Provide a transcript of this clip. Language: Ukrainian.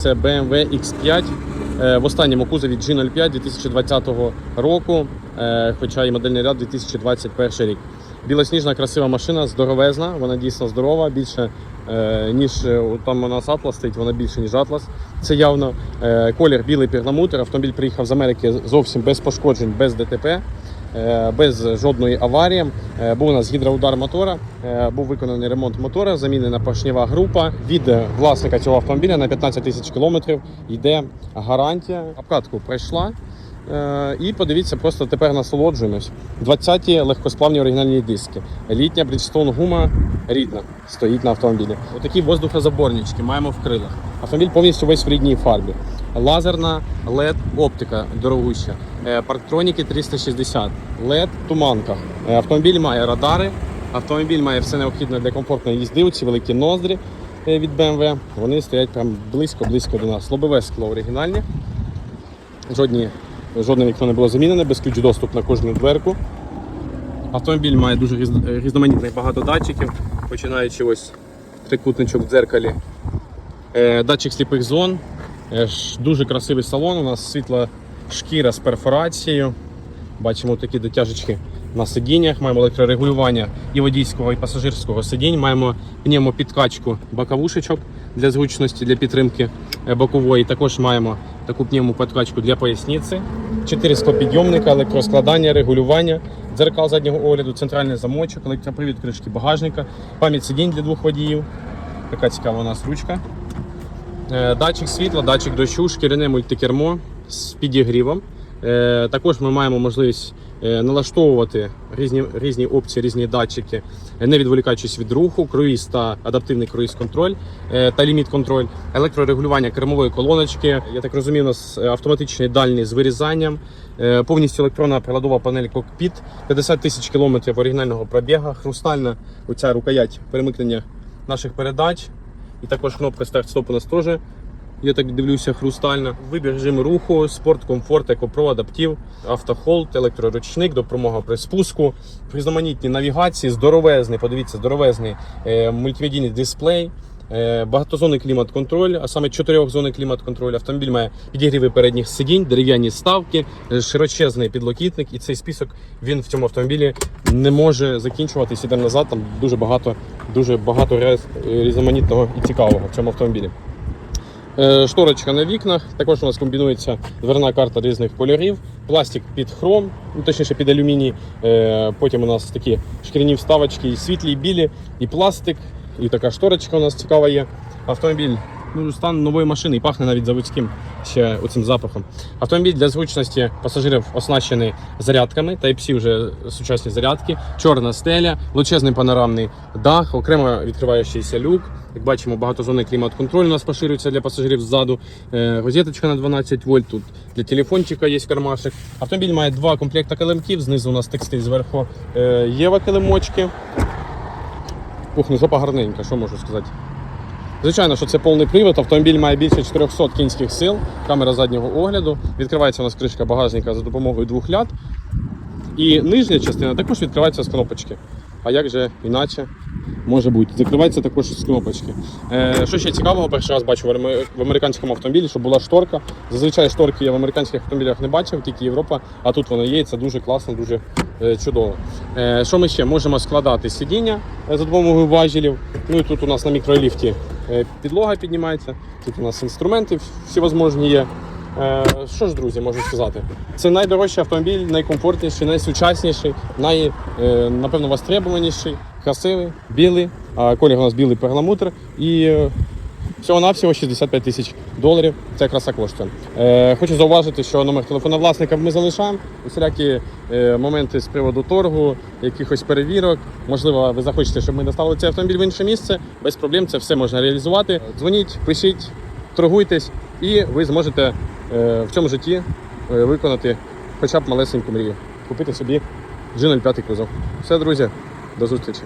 Це BMW X5 е, в останньому кузові G05 2020 року, е, хоча і модельний ряд 2021 рік. Білосніжна красива машина, здоровезна, вона дійсно здорова, більше е, ніж там у нас Atlas стоїть, вона більше, ніж Atlas. Це явно колір білий перламутр. Автомобіль приїхав з Америки зовсім без пошкоджень, без ДТП. Е, Без жодної аварії. Е, Був у нас гідроудар мотора, е, був виконаний ремонт мотора, замінена поршнева група. Від власника цього автомобіля на 15 тисяч кілометрів йде гарантія. Обкатку пройшла. І подивіться, просто тепер насолоджуємось. 20-ті легкосплавні оригінальні диски. Літня Bridgestone гума рідна стоїть на автомобілі. Отакі воздухозаборнички маємо в крилах. Автомобіль повністю весь в рідній фарбі. Лазерна LED оптика дорогуща. Е, Парктроніки 360, LED туманка. Е, Автомобіль має радари. Автомобіль має все необхідне для комфортної їзди. Оці великі ноздрі е, від BMW. Вони стоять прям близько-близько до нас. Лобове скло оригінальне. Жодні, жодне вікно не було замінене, без ключ доступ на кожну дверку. Автомобіль має дуже різ- різноманітних багато датчиків, починаючи ось трикутничок в дзеркалі, датчик сліпих зон, дуже красивий салон. У нас світла шкіра з перфорацією. Бачимо такі дотяжечки на сидіннях, маємо електрорегулювання і водійського, і пасажирського сидінь. Маємо пневмопідкачку боковушечок для зручності, для підтримки е, бокової. Також маємо таку пневмопідкачку для поясниці. Чотири склопідйомника, електроскладання, регулювання, дзеркал заднього огляду, центральний замочок, електропривід кришки багажника, пам'ять сидінь для двох водіїв. Така цікава у нас ручка. Е, Датчик світла, датчик дощу, шкіряне мультикермо з підігрівом. Е, Також ми маємо можливість е, налаштовувати різні, різні опції, різні датчики, не відволікаючись від руху, круїз та адаптивний круїз-контроль та ліміт-контроль, електрорегулювання кермової колоночки. Я так розумію, у нас автоматичний дальній з вирізанням, повністю електронна приладова панель кокпіт, 50 тисяч кілометрів оригінального пробігу, хрустальна оця рукоять перемикнення наших передач. І також кнопка старт-стоп у нас теж, я так дивлюся, хрустальна. Вибір режиму руху, спорт, комфорт, екопро, адаптив, автохолд, електроручник, допомога при спуску, різноманітні навігації, здоровезний, подивіться, здоровезний е, мультимедійний дисплей. е, Багатозонний клімат-контроль, а саме чотирьохзонний клімат-контроль. Автомобіль має підігріви передніх сидінь, дерев'яні ставки, е, широчезний підлокітник. І цей список він в цьому автомобілі не може закінчуватись. Ідемо назад. Там дуже багато, дуже багато різноманітного і цікавого в цьому автомобілі. Е, Шторочка на вікнах. Також у нас комбінується дверна карта різних кольорів, пластик під хром, ну, точніше під алюміній. Е, Потім у нас такі шкіряні вставочки, і світлі, і білі, і пластик, і така шторочка у нас цікава є. Автомобіль. Ну, стан нової машини і пахне навіть заводським ще оцим запахом. Автомобіль для зручності пасажирів оснащений зарядками, Type-C вже сучасні зарядки, чорна стеля, величезний панорамний дах, окремо відкриваючийся люк. Як бачимо, багатозонний клімат-контроль у нас поширюється для пасажирів ззаду. Е, Розеточка на 12 вольт. Тут для телефончика є кармашек. Автомобіль має два комплекти килимків. Знизу у нас текстиль, зверху е, Єва килимочки. Ух, ну жопа гарненька, що можу сказати. Звичайно, що це повний привод. Автомобіль має більше 400 кінських сил, камера заднього огляду. Відкривається у нас кришка багажника за допомогою двох ляд. І нижня частина також відкривається з кнопочки. А як же іначе може бути? Закривається також з кнопочки. Е, що ще цікавого, перший раз бачу в американському автомобілі, що була шторка. Зазвичай шторки я в американських автомобілях не бачив, тільки Європа, а тут вона є, і це дуже класно, дуже е, чудово. Е, що ми ще? Можемо складати сидіння е, за допомогою важелів. Ну і тут у нас на мікроліфті підлога піднімається, тут у нас інструменти всівозможні є. Е, Що ж, друзі, можу сказати? Це найдорожчий автомобіль, найкомфортніший, найсучасніший, най, е, напевно, востребованіший, красивий, білий. Колір у нас білий перламутр. І е, всього-навсього 65 тисяч доларів. Ця краса коштує. Е, хочу зауважити, що номер телефона власника ми залишаємо. Усілякі е, моменти з приводу торгу, якихось перевірок. Можливо, ви захочете, щоб ми доставили цей автомобіль в інше місце. Без проблем це все можна реалізувати. Дзвоніть, пишіть, торгуйтесь, і ви зможете е, в цьому житті е, виконати хоча б малесеньку мрію. Купити собі G05 кузов. Все, друзі, до зустрічі.